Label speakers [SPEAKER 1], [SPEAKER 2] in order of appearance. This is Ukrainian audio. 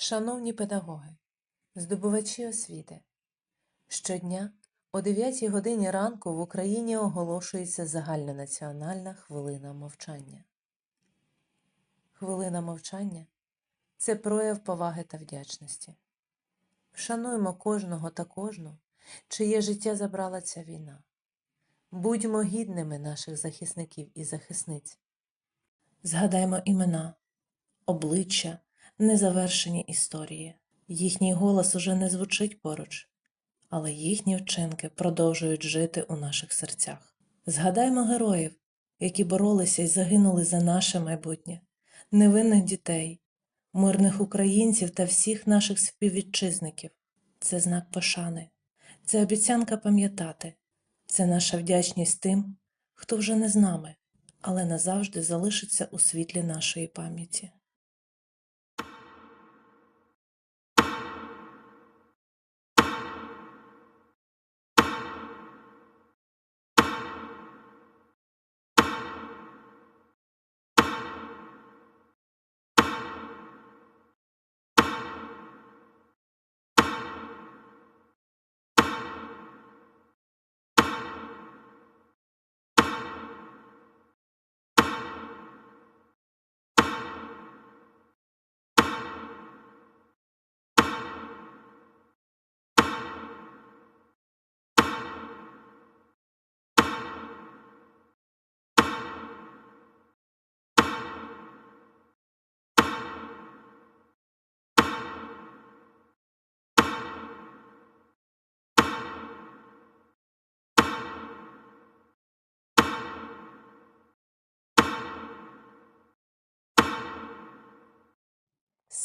[SPEAKER 1] Шановні педагоги, здобувачі освіти, щодня о 9 годині ранку в Україні оголошується загальнонаціональна хвилина мовчання. Хвилина мовчання це прояв поваги та вдячності. Вшануймо кожного та кожну, чиє життя забрала ця війна. Будьмо гідними наших захисників і захисниць. Згадаймо імена, обличчя, незавершені історії. Їхній голос уже не звучить поруч, але їхні вчинки продовжують жити у наших серцях. Згадаймо героїв, які боролися і загинули за наше майбутнє, невинних дітей, мирних українців та всіх наших співвітчизників. Це знак пошани, це обіцянка пам'ятати, це наша вдячність тим, хто вже не з нами, але назавжди залишиться у світлі нашої пам'яті.